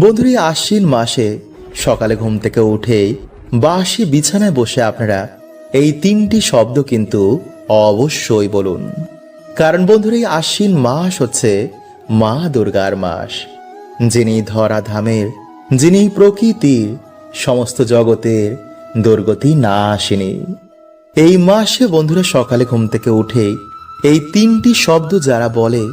বন্ধুরা আশ্বিন মাসে সকালে ঘুম থেকে উঠেই বাসি বিছানায় বসে আপনারা এই তিনটি শব্দ কিন্তু অবশ্যই বলুন। কারণ বন্ধুরা আশ্বিন মাস হচ্ছে মা দুর্গার মাস। যিনি ধরা ধামের যিনি প্রকৃতির, সমস্ত জগতের দুর্গতি না আসেনি এই মাসে বন্ধুরা, সকালে ঘুম থেকে উঠে এই তিনটি শব্দ যারা বলে,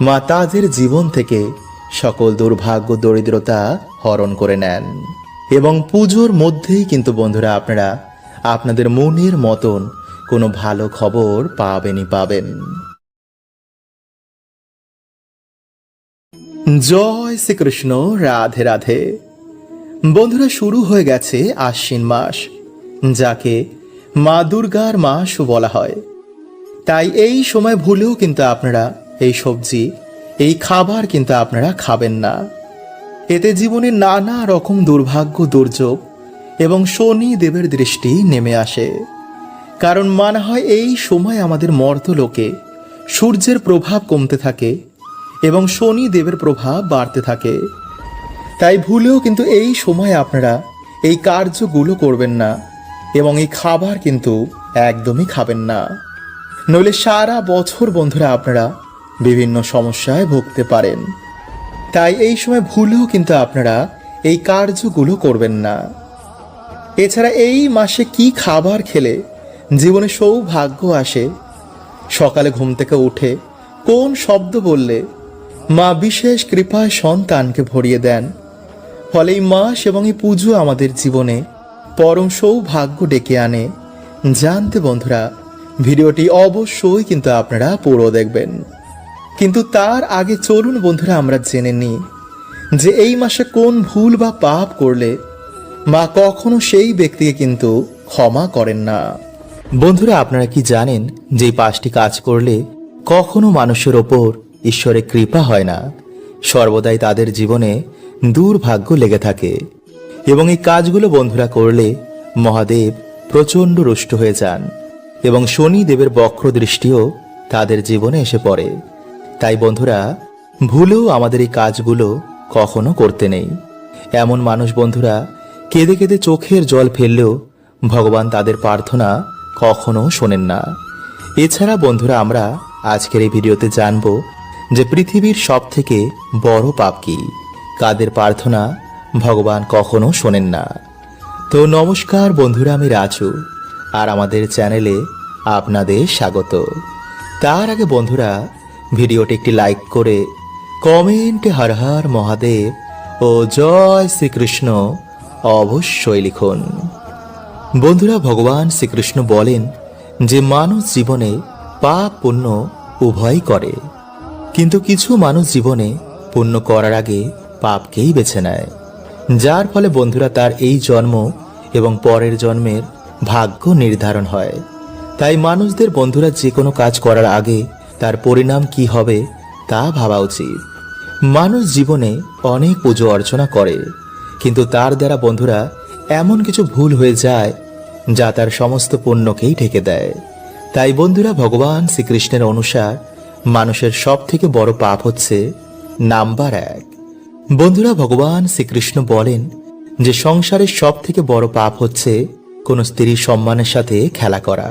মা তাদের জীবন থেকে সকল দুর্ভাগ্য, দরিদ্রতা হরণ করে নেন। এবং পুজোর মধ্যেই কিন্তু বন্ধুরা আপনারা আপনাদের মনের মতন কোনো ভালো খবর পাবেনই পাবেন। জয় শ্রীকৃষ্ণ, রাধে রাধে। বন্ধুরা, শুরু হয়ে গেছে আশ্বিন মাস, যাকে মা দুর্গার মাসও বলা হয়। তাই এই সময় ভুলেও কিন্তু আপনারা এই সবজি এই খাবার কিন্তু আপনারা খাবেন না। এতে জীবনে নানা রকম দুর্ভাগ্য, দুর্যোগ এবং শনি দেবের দৃষ্টি নেমে আসে। কারণ মানা হয় এই সময় আমাদের মর্তলোকে সূর্যের প্রভাব কমতে থাকে এবং শনি দেবের প্রভাব বাড়তে থাকে। তাই ভুলেও কিন্তু এই সময় আপনারা এই কার্যগুলো করবেন না এবং এই খাবার কিন্তু একদমই খাবেন না। নইলে সারা বছর বন্ধুরা আপনারা বিভিন্ন সমস্যায় ভুগতে পারেন। তাই এই সময় ভুলেও কিন্তু আপনারা এই কার্যগুলো করবেন না। এছাড়া এই মাসে কি খাবার খেলে জীবনে সৌভাগ্য আসে? সকালে ঘুম থেকে উঠে কোন শব্দ বললে মা বিশেষ কৃপায় সন্তানকে ভরিয়ে দেন? ফলে এই মাস এবং এই পুজো আমাদের জীবনে পরম সৌভাগ্য ডেকে আনে। জানতে বন্ধুরা, ভিডিওটি অবশ্যই কিন্তু আপনারা পুরো দেখবেন। কিন্তু তার আগে চলুন বন্ধুরা, আমরা জেনে নিই যে এই মাসে কোন ভুল বা পাপ করলে মা কখনো সেই ব্যক্তিকে কিন্তু ক্ষমা করেন না। বন্ধুরা, আপনারা কি জানেন যে পাঁচটি কাজ করলে কখনো মানুষের ওপর ঈশ্বরের কৃপা হয় না? সর্বদাই তাদের জীবনে দুর্ভাগ্য লেগে থাকে এবং এই কাজগুলো বন্ধুরা করলে মহাদেব প্রচণ্ড রুষ্ট হয়ে যান এবং শনি দেবের বক্র দৃষ্টিও তাদের জীবনে এসে পড়ে। তাই বন্ধুরা, ভুলেও আমাদের এই কাজগুলো কখনো করতে নেই। এমন মানুষ বন্ধুরা, কেঁদে কেঁদে চোখের জল ফেললেও ভগবান তাদের প্রার্থনা কখনো শোনেন না। এছাড়া বন্ধুরা, আমরা আজকের এই ভিডিওতে জানব যে পৃথিবীর সব থেকে বড় পাপ কি, কাদের প্রার্থনা ভগবান কখনো শোনেন না। তো নমস্কার বন্ধুরা, আমি রাজু, আর আমাদের চ্যানেলে আপনাদের স্বাগত। তার আগে বন্ধুরা ভিডিওটি একটি লাইক করে কমেন্টে, হর হর মহাদেব ও জয় শ্রীকৃষ্ণ অবশ্যই লিখুন। বন্ধুরা, ভগবান শ্রীকৃষ্ণ বলেন যে মানুষ জীবনে পাপ পুণ্য উভয়ই করে, কিন্তু কিছু মানুষ জীবনে পুণ্য করার আগে পাপকেই বেছে নেয়। যার ফলে বন্ধুরা, তার এই জন্ম এবং পরের জন্মের ভাগ্য নির্ধারণ হয়। তাই মানুষদের, বন্ধুরা, যে কোনো কাজ করার আগে তার পরিণাম কি হবে তা ভাবা উচিত। মানুষ জীবনে অনেক পুজো অর্চনা করে, কিন্তু তার দ্বারা বন্ধুরা এমন কিছু ভুল হয়ে যায় যা তার সমস্ত পুণ্যকেই ঢেকে দেয়। তাই বন্ধুরা, ভগবান শ্রীকৃষ্ণের অনুসার মানুষের সব থেকে বড় পাপ হচ্ছে নাম্বার এক। বন্ধুরা, ভগবান শ্রীকৃষ্ণ বলেন যে সংসারের সব থেকে বড় পাপ হচ্ছে কোনো স্ত্রীর সম্মানের সাথে খেলা করা।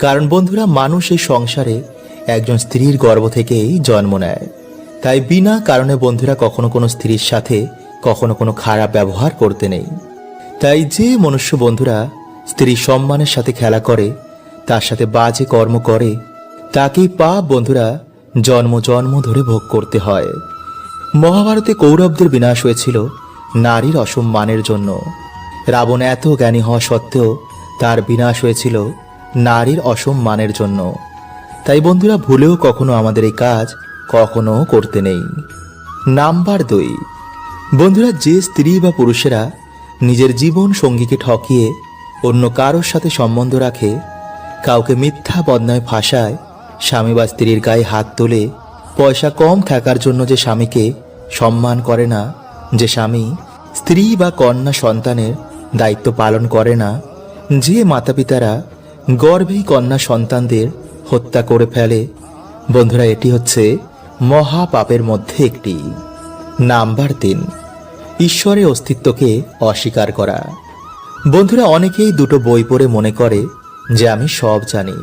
কারণ বন্ধুরা, মানুষ এই সংসারে একজন স্ত্রীর গর্ভ থেকেই জন্ম নেয়। তাই বিনা কারণে বন্ধুরা কখনো কোনো স্ত্রীর সাথে কখনো কোনো খারাপ ব্যবহার করতে নেই। তাই যে মনুষ্য বন্ধুরা স্ত্রী সম্মানের সাথে খেলা করে, তার সাথে বাজে কর্ম করে, তাকেই পাপ বন্ধুরা জন্ম জন্ম ধরে ভোগ করতে হয়। মহাভারতে কৌরবদের বিনাশ হয়েছিল নারীর অসম্মানের জন্য। রাবণ এত জ্ঞানী হওয়া সত্ত্বেও তার বিনাশ হয়েছিল নারীর অসম্মানের জন্য। তাই বন্ধুরা ভুলেও কখনো আমাদের এই কাজ কখনো করতে নেই। নাম্বার দুই। বন্ধুরা যে স্ত্রী বা পুরুষেরা নিজের জীবন সঙ্গীকে ঠকিয়ে অন্য কারোর সাথে সম্বন্ধ রাখে, কাউকে মিথ্যা বদনায় ফাঁসায়, স্বামী বা স্ত্রীর গায়ে হাত তোলে পয়সা কম থাকার জন্য যে স্বামীকে সম্মান করে না, যে স্বামী স্ত্রী বা কন্যা সন্তানের দায়িত্ব পালন করে না, যে মাতা পিতারা গর্ভেই কন্যা সন্তানদের হত্যা করে ফেলে। বন্ধুরা, এটি হচ্ছে মহাপাপের মধ্যে একটি। নাম্বার তিন, ঈশ্বরের অস্তিত্বকে অস্বীকার করা। বন্ধুরা, অনেকেই দুটো বই পড়ে মনে করে যে আমি সব জানি।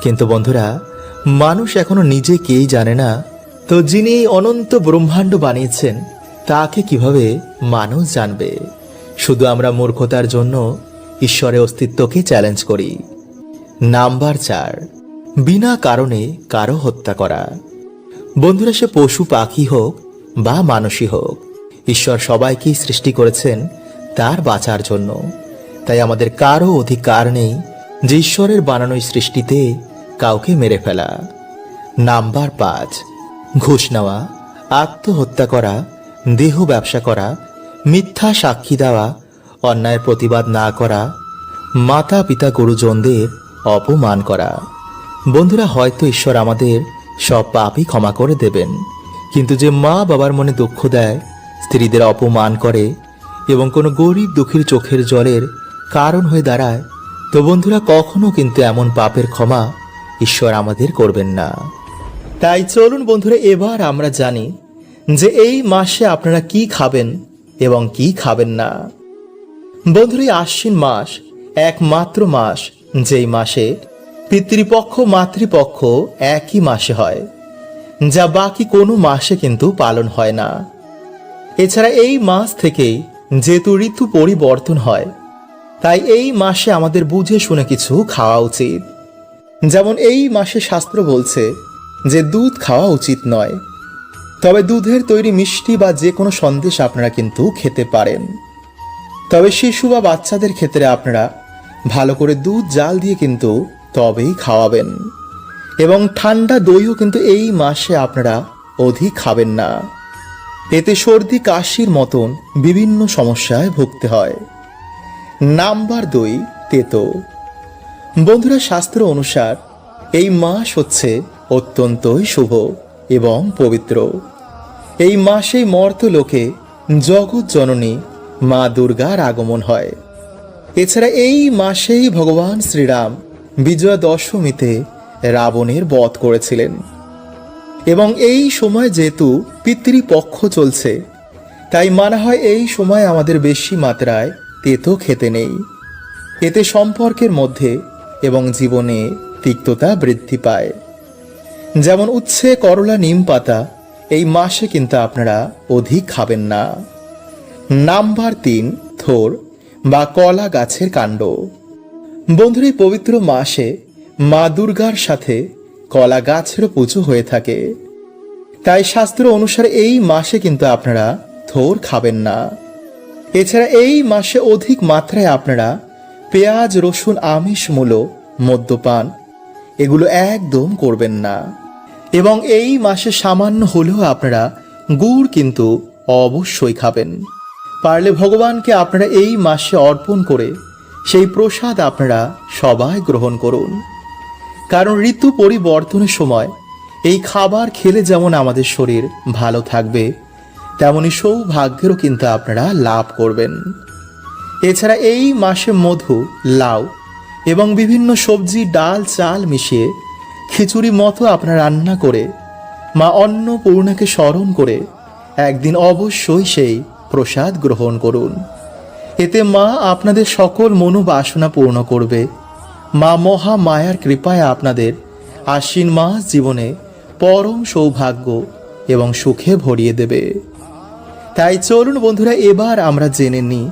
কিন্তু বন্ধুরা, মানুষ এখনও নিজে কেই জানে না। তো যিনি এই অনন্ত ব্রহ্মাণ্ড বানিয়েছেন, তাকে কীভাবে মানুষ জানবে? শুধু আমরা মূর্খতার জন্য ঈশ্বরের অস্তিত্বকে চ্যালেঞ্জ করি। নাম্বার চার বিনা কারণে কারও হত্যা করা। বন্ধুরা, সে পশু পাখি হোক বা মানুষই হোক, ঈশ্বর সবাইকেই সৃষ্টি করেছেন তার বাঁচার জন্য। তাই আমাদের কারও অধিকার নেই যে ঈশ্বরের বানানো সৃষ্টিতে কাউকে মেরে ফেলা। নাম্বার পাঁচ, ঘুষ নেওয়া, আত্মহত্যা করা, দেহ ব্যবসা করা, মিথ্যা সাক্ষী দেওয়া, অন্যায়ের প্রতিবাদ না করা মাতা পিতা গুরুজনদের অপমান করা। বন্ধুরা, হয়তো ঈশ্বর আমাদের সব পাপই ক্ষমা করে দেবেন। কিন্তু যে মা বাবার মনে দুঃখ দেয়, স্ত্রীদের অপমান করে এবং কোনো গরিব দুঃখীর চোখের জলের কারণ হয়ে দাঁড়ায়, তো বন্ধুরা, কখনো কিন্তু এমন পাপের ক্ষমা ঈশ্বর আমাদের করবেন না। তাই চলুন বন্ধুরা, এবার আমরা জানি যে এই মাসে আপনারা কি খাবেন এবং কি খাবেন না। বন্ধুরা আশ্বিন মাস একমাত্র মাস যেই মাসে পিতৃপক্ষ, মাতৃপক্ষ একই মাসে হয়, যা বাকি কোনো মাসে কিন্তু পালন হয় না। এছাড়া এই মাস থেকেই যেহেতু ঋতু পরিবর্তন হয়, তাই এই মাসে আমাদের বুঝে শুনে কিছু খাওয়া উচিত। যেমন এই মাসে শাস্ত্র বলছে যে দুধ খাওয়া উচিত নয়, তবে দুধের তৈরি মিষ্টি বা যে কোনো সন্দেশ আপনারা কিন্তু খেতে পারেন। তবে শিশু বা বাচ্চাদের ক্ষেত্রে আপনারা ভালো করে দুধ জাল দিয়ে কিন্তু তবেই খাওয়াবেন। এবং ঠান্ডা দইও কিন্তু এই মাসে আপনারা অধিক খাবেন না। এতে সর্দি কাশির মতন বিভিন্ন সমস্যায় ভুগতে হয়। নাম্বার দুই, তেতো। বন্ধুরা, শাস্ত্র অনুসার এই মাস হচ্ছে অত্যন্তই শুভ এবং পবিত্র। এই মাসেই মর্ত লোকে জগৎ জননী মা দুর্গার আগমন হয়। এছাড়া এই মাসেই ভগবান শ্রীরাম বিজয়া দশমীতে রাবণের বধ করেছিলেন। এবং এই সময় যেহেতু পিতৃপক্ষ চলছে, তাই মানা হয় এই সময় আমাদের বেশি মাত্রায় তেতো খেতে নেই। এতে সম্পর্কের মধ্যে এবং জীবনে তিক্ততা বৃদ্ধি পায়। যেমন উচ্ছে, করলা, নিম পাতা এই মাসে কিন্তু আপনারা অধিক খাবেন না। নাম্বার তিন, থোর বা কলা গাছের কাণ্ড। বন্ধুর, এই পবিত্র মাসে মা দুর্গার সাথে কলা গাছেরও পুজো হয়ে থাকে। তাই শাস্ত্র অনুসারে এই মাসে কিন্তু আপনারা থোর খাবেন না। এছাড়া এই মাসে অধিক মাত্রায় আপনারা পেঁয়াজ, রসুন, আমিষ, মূলো, মদ্যপান এগুলো একদম করবেন না। এবং এই মাসে সামান্য হলেও আপনারা গুড় কিন্তু অবশ্যই খাবেন। পারলে ভগবানকে আপনারা এই মাসে অর্পণ করে সেই প্রসাদ আপনারা সবাই গ্রহণ করুন। কারণ ঋতু পরিবর্তনের সময় এই খাবার খেলে যেমন আমাদের শরীর ভালো থাকবে, তেমনি সৌভাগ্যেরও কিন্তু আপনারা লাভ করবেন। এছাড়া এই মাসে মধু, লাউ এবং বিভিন্ন সবজি, ডাল, চাল মিশিয়ে খিচুড়ি মতো আপনার রান্না করে মা অন্নপূর্ণাকে স্মরণ করে একদিন অবশ্যই সেই প্রসাদ গ্রহণ করুন। এতে মা আপনাদের সকল মনোবাসনা পূর্ণ করবে। মা মহা মায়ার কৃপায় আপনাদের আশ্বিন মাস জীবনে পরম সৌভাগ্য এবং সুখে ভরিয়ে দেবে। তাই চলুন বন্ধুরা, এবার আমরা জেনে নিই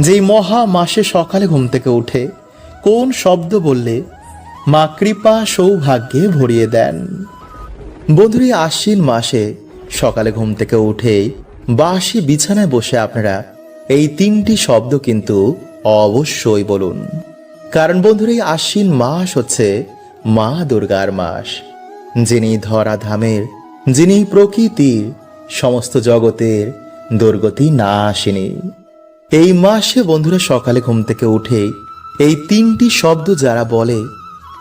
যে মহা মাসে সকালে ঘুম থেকে উঠে কোন শব্দ বললে মা কৃপা সৌভাগ্যে ভরিয়ে দেন। বন্ধুরা আশ্বিন মাসে সকালে ঘুম থেকে উঠেই বাসি বিছানায় বসে আপনারা এই তিনটি শব্দ কিন্তু অবশ্যই বলুন। কারণ বন্ধুরা, এই আশ্বিন মাস হচ্ছে মা দুর্গার মাস। যিনি ধরা ধামের যিনি প্রকৃতির, সমস্ত জগতের দুর্গতি না আসেনি এই মাসে বন্ধুরা, সকালে ঘুম থেকে উঠেই এই তিনটি শব্দ যারা বলে,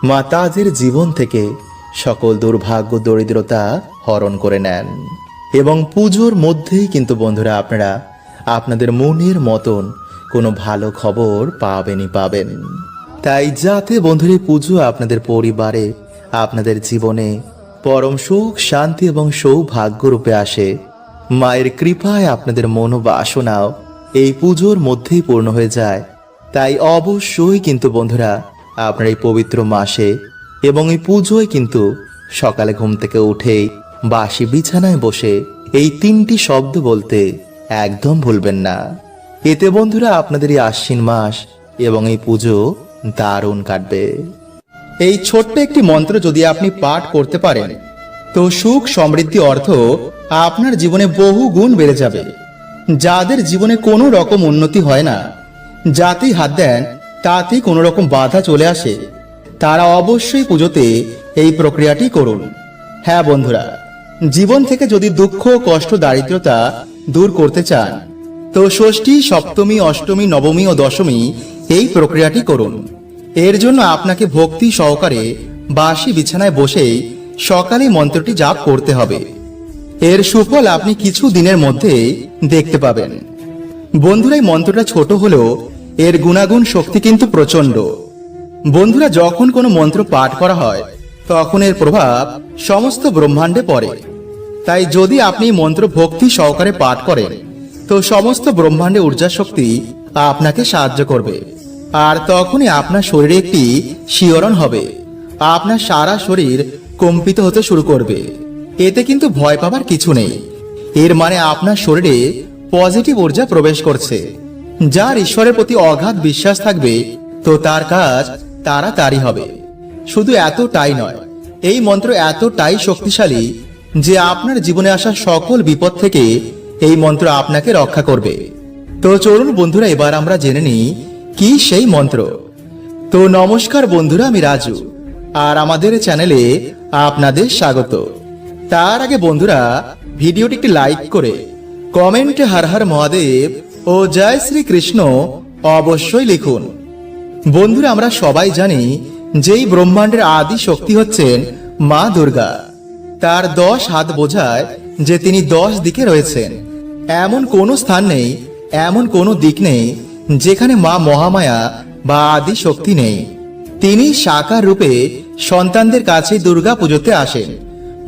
মা তাদের জীবন থেকে সকল দুর্ভাগ্য, দরিদ্রতা হরণ করে নেন। এবং পুজোর মধ্যেই কিন্তু বন্ধুরা, আপনারা আপনাদের মনের মতন কোনো ভালো খবর পাবেনই পাবেন। তাই যাতে বন্ধুর এই পুজো আপনাদের পরিবারে, আপনাদের জীবনে পরম সুখ, শান্তি এবং সৌভাগ্য রূপে আসে। মায়ের কৃপায় আপনাদের মনোবাসনাও এই পুজোর মধ্যেই পূর্ণ হয়ে যায়। তাই অবশ্যই কিন্তু বন্ধুরা, আপনার এই পবিত্র মাসে এবং এই পুজোয় কিন্তু সকালে ঘুম থেকে উঠেই বাসি বিছানায় বসে এই তিনটি শব্দ বলতে একদম ভুলবেন না। এতে বন্ধুরা আপনাদের এই আশ্বিন মাস এবং এই পুজো দারুণ কাটবে। এই ছোট্ট একটি মন্ত্র যদি আপনি পাঠ করতে পারেন, তো সুখ সমৃদ্ধি অর্থ আপনার জীবনে বহু গুণ বেড়ে যাবে। যাদের জীবনে কোনো রকম উন্নতি হয় না, যাতেই হাত দেন, তাতেই কোনো রকম বাধা চলে আসে, তারা অবশ্যই পুজোতে এই প্রক্রিয়াটি করুন। হ্যাঁ বন্ধুরা, জীবন থেকে যদি দুঃখ, কষ্ট, দারিদ্রতা দূর করতে চান। তো ষষ্ঠী, সপ্তমী, অষ্টমী, নবমী ও দশমী এই প্রক্রিয়াটি করুন। এর জন্য আপনাকে ভক্তি সহকারে বাসি বিছানায় বসেই সকালে মন্ত্রটি জাপ করতে হবে। এর সুফল আপনি কিছু দিনের মধ্যে দেখতে পাবেন। বন্ধুরা, এই মন্ত্রটা ছোট হলেও এর গুণাগুণ শক্তি কিন্তু প্রচণ্ড বন্ধুরা, যখন কোনো মন্ত্র পাঠ করা হয়, তখন এর প্রভাব সমস্ত ব্রহ্মাণ্ডে পড়ে। তাই যদি আপনি মন্ত্র ভক্তি সহকারে পাঠ করেন, তো সমস্ত ব্রহ্মাণ্ডে ঊর্জা শক্তি আপনাকে সাহায্য করবে। আর তখনই আপনার শরীরে একটি শিহরণ হবে। আপনার সারা শরীর কম্পিত হতে শুরু করবে। এতে কিন্তু ভয় পাবার কিছু নেই। এর মানে আপনার শরীরে পজিটিভ ঊর্জা প্রবেশ করছে। যার ঈশ্বরের প্রতি অগাধ বিশ্বাস থাকবে, তো তার কাজ তাড়াতাড়ি হবে। শুধু এতটাই নয়, এই মন্ত্র এতটাই শক্তিশালী যে আপনার জীবনে আসা সকল বিপদ থেকে এই মন্ত্র আপনাকে রক্ষা করবে। তো চলুন বন্ধুরা, এবার আমরা জেনে নিই কি সেই মন্ত্র। তো নমস্কার বন্ধুরা, আমি রাজু, আর আমাদের চ্যানেলে আপনাদের স্বাগত। তার আগে বন্ধুরা, ভিডিওটি একটি লাইক করে কমেন্টে হর হর মহাদেব ও জয় শ্রী কৃষ্ণ অবশ্যই লিখুন। বন্ধুরা, আমরা সবাই জানি যেই ব্রহ্মাণ্ডের আদি শক্তি হচ্ছেন মা দুর্গা। তার দশ হাত বোঝায় যে তিনি দশ দিকে রয়েছেন। এমন কোনো স্থান নেই, এমন কোনো দিক নেই, যেখানে মা মহামায়া বা আদি শক্তি নেই। তিনি সাকার রূপে সন্তানদের কাছে দুর্গা পুজোতে আসেন।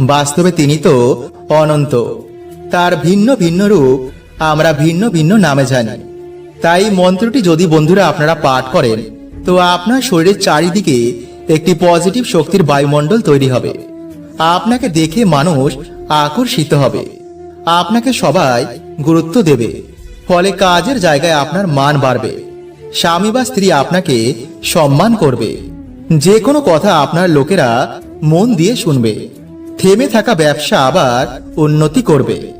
বাস্তবে তিনি তো অনন্ত। তার ভিন্ন ভিন্ন রূপ আমরা ভিন্ন ভিন্ন নামে জানি। তাই মন্ত্রটি যদি বন্ধুরা আপনারা পাঠ করেন, তো আপনার শরীরের চারিদিকে একটি পজিটিভ শক্তির বায়ুমণ্ডল তৈরি হবে। আপনাকে দেখে মানুষ আকর্ষিত হবে। আপনাকে সবাই গুরুত্ব দেবে। ফলে কাজের জায়গায় আপনার মান বাড়বে। স্বামী বা স্ত্রী আপনাকে সম্মান করবে। যে কোনো কথা আপনার লোকেরা মন দিয়ে শুনবে। থেমে থাকা ব্যবসা আবার উন্নতি করবে।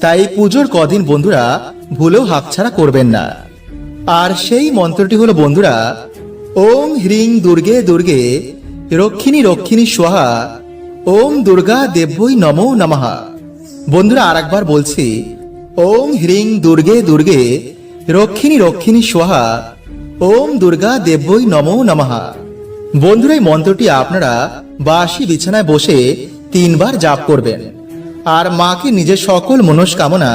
তাই পুজোর কদিন বন্ধুরা ভুলেও হাতছাড়া করবেন না। আর সেই মন্ত্রটি হলো, বন্ধুরা, ওম হ্রিং দুর্গে দুর্গে রক্ষিণী রক্ষিণী সোহা ওম দুর্গা দেব্যই নমো নমহা বন্ধুরা আর একবার বলছি, ওম হ্রিং দুর্গে দুর্গে, রক্ষিণী রক্ষিণী সোহা, ওম দুর্গা দেব্যই নমো নমহা বন্ধুরা, এই মন্ত্রটি আপনারা বাসি বিছানায় বসে তিনবার জাপ করবেন আর মাকে নিজের সকল মনস্কামনা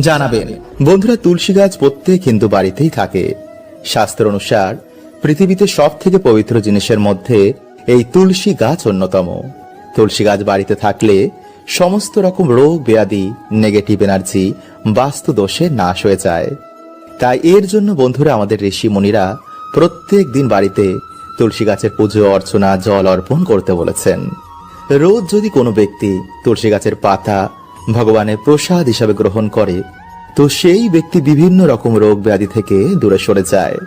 জানাবেন। বন্ধুরা, তুলসী গাছ প্রত্যেক হিন্দু বাড়িতেই থাকে। শাস্ত্র অনুসার পৃথিবীতে সব থেকে পবিত্র জিনিসের মধ্যে এই তুলসী গাছ অন্যতম। তুলসী গাছ বাড়িতে থাকলে সমস্ত রকম রোগ, ব্যাধি নেগেটিভ এনার্জি বাস্তু দোষে নাশ হয়ে যায়। তাই এর জন্য বন্ধুরা আমাদের ঋষি মুনিরা প্রত্যেক দিন বাড়িতে তুলসী গাছের পুজো, অর্চনা, জল অর্পণ করতে বলেছেন। রোজ যদি কোনো ব্যক্তি তুলসী গাছের পাতা ভগবানের প্রসাদ হিসাবে গ্রহণ করে, তো সেই ব্যক্তি বিভিন্ন রকম রোগ, ব্যাধি থেকে দূরে সরে যায়।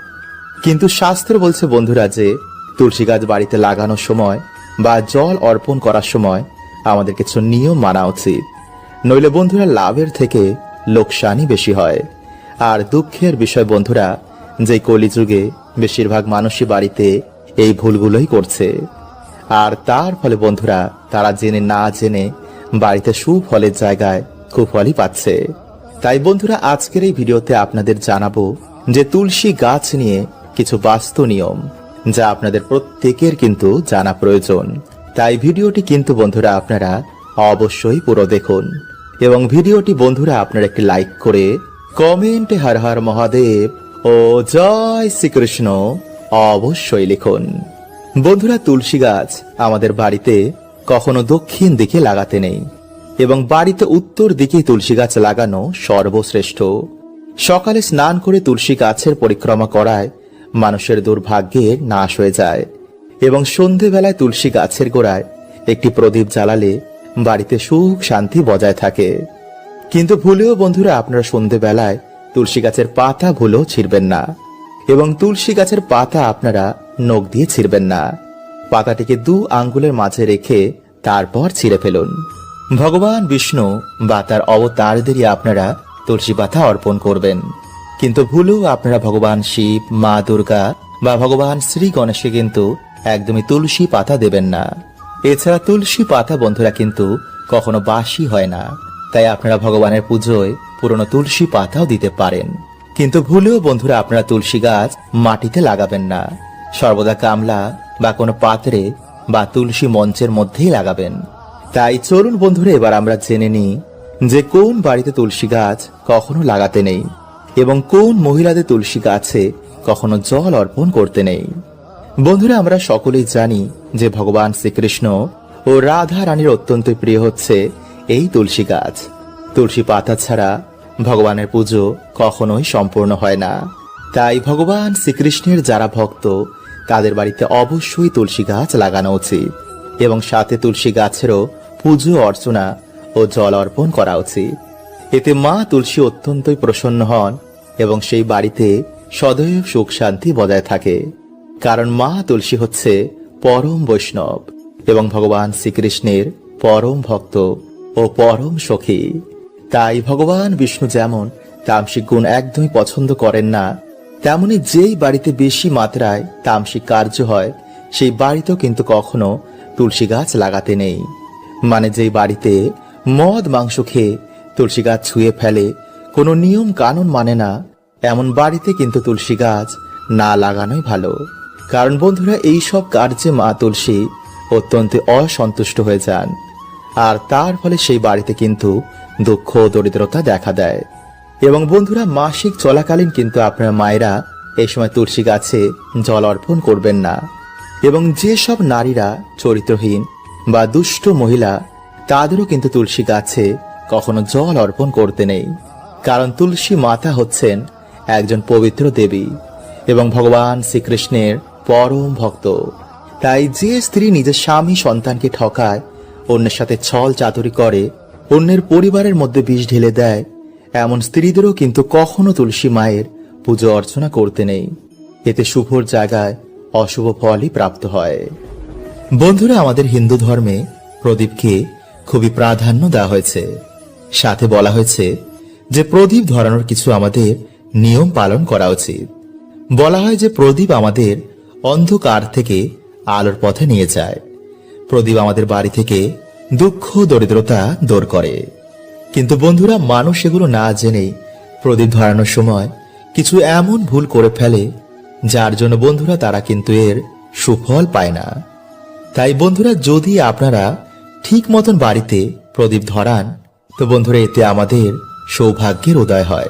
কিন্তু শাস্ত্র বলছে বন্ধুরা যে তুলসী গাছ বাড়িতে লাগানোর সময় বা জল অর্পণ করার সময় আমাদের কিছু নিয়ম মানা উচিত। নইলে বন্ধুরা লাভের থেকে লোকসানই বেশি হয়। আর দুঃখের বিষয় বন্ধুরা, যে কলিযুগে বেশিরভাগ মানুষই বাড়িতে এই ভুলগুলোই করছে। আর তার ফলে বন্ধুরা, তারা জেনে না জেনে বাড়িতে সুফলের জায়গায় কুফলই পাচ্ছে। তাই বন্ধুরা, আজকের এই ভিডিওতে আপনাদের জানাব যে তুলসী গাছ নিয়ে কিছু বাস্তু নিয়ম। যা আপনাদের প্রত্যেকের কিন্তু জানা প্রয়োজন। তাই ভিডিওটি কিন্তু বন্ধুরা আপনারা অবশ্যই পুরো দেখুন। এবং ভিডিওটি বন্ধুরা আপনারা একটি লাইক করে কমেন্টে হর হর মহাদেব ও জয় শ্রীকৃষ্ণ অবশ্যই লিখুন। বন্ধুরা তুলসী গাছ আমাদের বাড়িতে কখনো দক্ষিণ দিকে লাগাতে নেই এবং বাড়িতে উত্তর দিকে তুলসী গাছ লাগানো সর্বশ্রেষ্ঠ। সকালে স্নান করে তুলসী গাছের পরিক্রমা করায় মানুষের দুর্ভাগ্যে নাশ হয়ে যায় এবং সন্ধেবেলায় তুলসী গাছের গোড়ায় একটি প্রদীপ জ্বালালে বাড়িতে সুখ শান্তি বজায় থাকে। কিন্তু ভুলেও বন্ধুরা, আপনারা সন্ধেবেলায় তুলসী গাছের পাতা ভুলেও ছিঁড়বেন না এবং তুলসী গাছের পাতা আপনারা নখ দিয়ে ছিঁড়বেন না। পাতাটিকে দু আঙ্গুলের মাঝে রেখে তারপর ছিঁড়ে ফেলুন। ভগবান বিষ্ণু বা তার অবতারদেরই আপনারা তুলসী পাতা অর্পণ করবেন। কিন্তু ভুলেও আপনারা ভগবান শিব, মা দুর্গা বা ভগবান শ্রী গণেশকে কিন্তু একদমই তুলসী পাতা দেবেন না। এছাড়া তুলসী পাতা, বন্ধুরা, কিন্তু কখনো বাসি হয় না। তাই আপনারা ভগবানের পুজোয় পুরনো তুলসী পাতাও দিতে পারেন। কিন্তু ভুলেও বন্ধুরা, আপনারা তুলসী গাছ মাটিতে লাগাবেন না। সর্বদা গামলা বা কোনো পাত্রে বা তুলসী মঞ্চের মধ্যেই লাগাবেন। তাই চলুন, বন্ধুরা, এবার আমরা জেনে নিই যে কোন বাড়িতে তুলসী গাছ কখনো লাগাতে নেই। এবং কোন মহিলাদের তুলসী গাছে কখনো জল অর্পণ করতে নেই। বন্ধুরা, আমরা সকলেই জানি যে ভগবান শ্রীকৃষ্ণ ও রাধা রানীর অত্যন্ত প্রিয় হচ্ছে এই তুলসী গাছ। তুলসী পাতা ছাড়া ভগবানের পুজো কখনোই সম্পূর্ণ হয় না। তাই ভগবান শ্রীকৃষ্ণের যারা ভক্ত, তাদের বাড়িতে অবশ্যই তুলসী গাছ লাগানো উচিত এবং সাথে তুলসী গাছেরও পুজো, অর্চনা ও জল অর্পণ করা উচিত। এতে মা তুলসী অত্যন্তই প্রসন্ন হন এবং সেই বাড়িতে সদৈব সুখ শান্তি বজায় থাকে। কারণ মা তুলসী হচ্ছে পরম বৈষ্ণব এবং ভগবান শ্রীকৃষ্ণের পরম ভক্ত ও পরম সখী। তাই ভগবান বিষ্ণু যেমন তামসিক গুণ একদমই পছন্দ করেন না, তেমনি যেই বাড়িতে বেশি মাত্রায় তামসিক কার্য হয়, সেই বাড়িতেও কিন্তু কখনো তুলসী গাছ লাগাতে নেই। মানে যেই বাড়িতে মদ মাংস খেয়ে তুলসী গাছ ছুঁয়ে ফেলে কোনো নিয়ম কানুন মানে না, এমন বাড়িতে কিন্তু তুলসী গাছ না লাগানোই ভালো। কারণ বন্ধুরা, এই সব কার্যে মা তুলসী অত্যন্ত অসন্তুষ্ট হয়ে যান। আর তার ফলে সেই বাড়িতে কিন্তু দুঃখ ও দরিদ্রতা দেখা দেয়। এবং বন্ধুরা, মাসিক চলাকালীন কিন্তু আপনার মায়েরা এই সময় তুলসী গাছে জল অর্পণ করবেন না। এবং যে সব নারীরা চরিত্রহীন বা দুষ্ট মহিলা, তাদেরও কিন্তু তুলসী গাছে কখনো জল অর্পণ করতে নেই। কারণ তুলসী মাতা হচ্ছেন একজন পবিত্র দেবী এবং ভগবান শ্রীকৃষ্ণের পরম ভক্ত। তাই যে স্ত্রী নিজের স্বামী সন্তানকে ঠকায়, অন্যের সাথে ছল চাতুরি করে, অন্যের পরিবারের মধ্যে বিষ ঢেলে দেয়, এমন স্ত্রীদেরও কিন্তু কখনো তুলসী মায়ের পুজো অর্চনা করতে নেই। এতে শুভর জায়গায় অশুভ ফলই প্রাপ্ত হয়। বন্ধুরা, আমাদের হিন্দু ধর্মে প্রদীপকে খুবই প্রাধান্য দেওয়া হয়েছে। সাথে বলা হয়েছে যে প্রদীপ ধরানোর কিছু আমাদের নিয়ম পালন করা উচিত। বলা হয় যে প্রদীপ আমাদের অন্ধকার থেকে আলোর পথে নিয়ে যায়। প্রদীপ আমাদের বাড়ি থেকে দুঃখ, দরিদ্রতা দূর করে। কিন্তু বন্ধুরা, মানুষ এগুলো না জেনেই প্রদীপ ধরানোর সময় কিছু এমন ভুল করে ফেলে, যার জন্য বন্ধুরা তারা কিন্তু এর সুফল পায় না। তাই বন্ধুরা, যদি আপনারা ঠিক মতন বাড়িতে প্রদীপ ধরান, তো বন্ধুরা, এতে আমাদের সৌভাগ্যের উদয় হয়।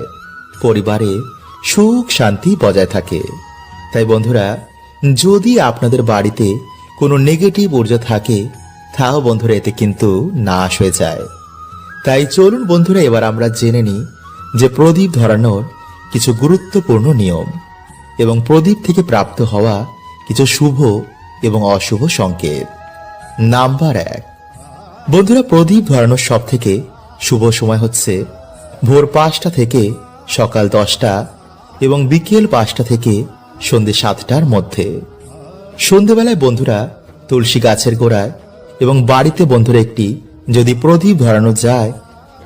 পরিবারে সুখ, শান্তি বজায় থাকে। তাই বন্ধুরা, যদি আপনাদের বাড়িতে কোনো নেগেটিভ ঊর্জা থাকে, তাও বন্ধুরা, এতে কিন্তু নাশ হয়ে যায়। তাই চলুন বন্ধুরা, এবার আমরা জেনে নিই যে প্রদীপ ধরানোর কিছু গুরুত্বপূর্ণ নিয়ম এবং প্রদীপ থেকে প্রাপ্ত হওয়া কিছু শুভ এবং অশুভ সংকেত। নাম্বার এক। বন্ধুরা, প্রদীপ ধরানোর সব থেকে শুভ সময় হচ্ছে ভোর পাঁচটা থেকে সকাল দশটা এবং বিকেল পাঁচটা থেকে সন্ধে সাতটার মধ্যে। সন্ধেবেলায় বন্ধুরা তুলসী গাছের গোড়ায় এবং বাড়িতে বন্ধুরা একটি যদি প্রদীপ ধরানো যায়,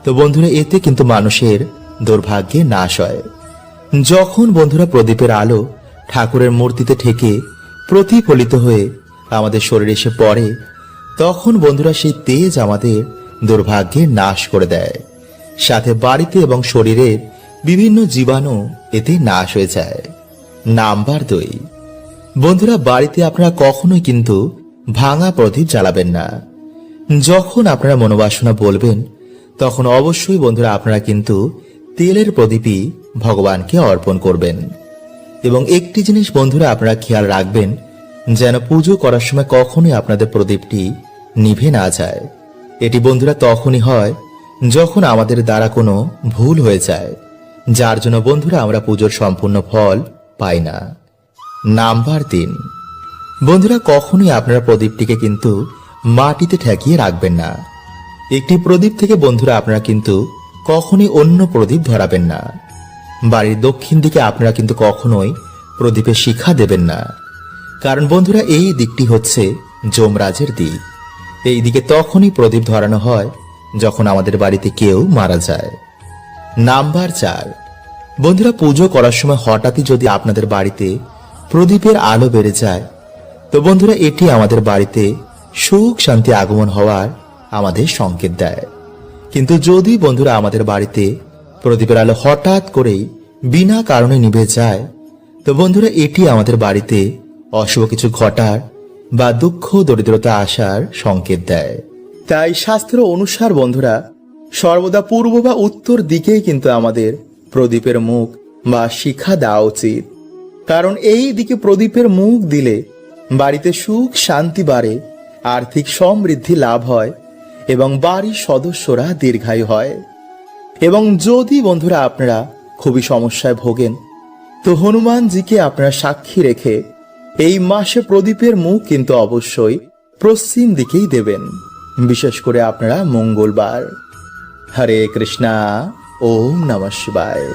তো বন্ধুরা এতে কিন্তু মানুষের দুর্ভাগ্যে নাশ হয়। যখন বন্ধুরা প্রদীপের আলো ঠাকুরের মূর্তিতে ঠেকে প্রতিফলিত হয়ে আমাদের শরীরে এসে পড়ে, তখন বন্ধুরা সেই তেজ আমাদের দুর্ভাগ্যে নাশ করে দেয়। সাথে বাড়িতে এবং শরীরের বিভিন্ন জীবাণু এতে নাশ হয়ে যায়। নাম্বার দুই। বন্ধুরা, বাড়িতে আপনারা কখনোই কিন্তু ভাঙা প্রদীপ জ্বালাবেন না। যখন আপনারা মনোবাসনা বলবেন, তখন অবশ্যই বন্ধুরা আপনারা কিন্তু তেলের প্রদীপই ভগবানকে অর্পণ করবেন। এবং একটি জিনিস বন্ধুরা আপনারা খেয়াল রাখবেন, যেন পুজো করার সময় কখনোই আপনাদের প্রদীপটি নিভে না যায়। এটি বন্ধুরা তখনই হয় যখন আমাদের দ্বারা কোনো ভুল হয়ে যায়, যার জন্য বন্ধুরা আমরা পুজোর সম্পূর্ণ ফল পাই না। নাম্বার তিন। বন্ধুরা, কখনোই আপনারা প্রদীপটিকে কিন্তু মাটিতে ঠেকিয়ে রাখবেন না। একটি প্রদীপ থেকে বন্ধুরা, আপনারা কিন্তু কখনোই অন্য প্রদীপ ধরাবেন না। বাড়ির দক্ষিণ দিকে আপনারা কিন্তু কখনোই প্রদীপে শিখা দেবেন না। কারণ বন্ধুরা, এই দিকটি হচ্ছে যমরাজের দিক। এই দিকে তখনই প্রদীপ ধরানো হয় যখন আমাদের বাড়িতে কেউ মারা যায়। নাম্বার চার। বন্ধুরা, পুজো করার সময় হঠাৎই যদি আপনাদের বাড়িতে প্রদীপের আলো বেড়ে যায়, তো বন্ধুরা, এটি আমাদের বাড়িতে সুখ শান্তি আগমন হওয়ার আমাদের সংকেত দেয়। কিন্তু যদি বন্ধুরা, আমাদের বাড়িতে প্রদীপের আলো হঠাৎ করেই বিনা কারণে নিভে যায়, তো বন্ধুরা, এটি আমাদের বাড়িতে অশুভ কিছু ঘটার বা দুঃখ, দরিদ্রতা আসার সংকেত দেয়। তাই শাস্ত্র অনুসার বন্ধুরা, সর্বদা পূর্ব বা উত্তর দিকেই কিন্তু আমাদের প্রদীপের মুখ বা শিখা দেওয়া উচিত। কারণ এই দিকে প্রদীপের মুখ দিলে বাড়িতে সুখ শান্তি বাড়ে, আর্থিক সমৃদ্ধি লাভ হয় এবং বাড়ির সদস্যরা দীর্ঘায়ু হয়। এবং যদি বন্ধুরা আপনারা খুবই সমস্যায় ভোগেন, তো হনুমানজিকে আপনারা সাক্ষী রেখে এই মাসে প্রদীপের মুখ কিন্তু অবশ্যই পশ্চিম দিকেই দেবেন। বিশেষ করে আপনারা মঙ্গলবার। হরে কৃষ্ণা ওম নমঃ শিবায়।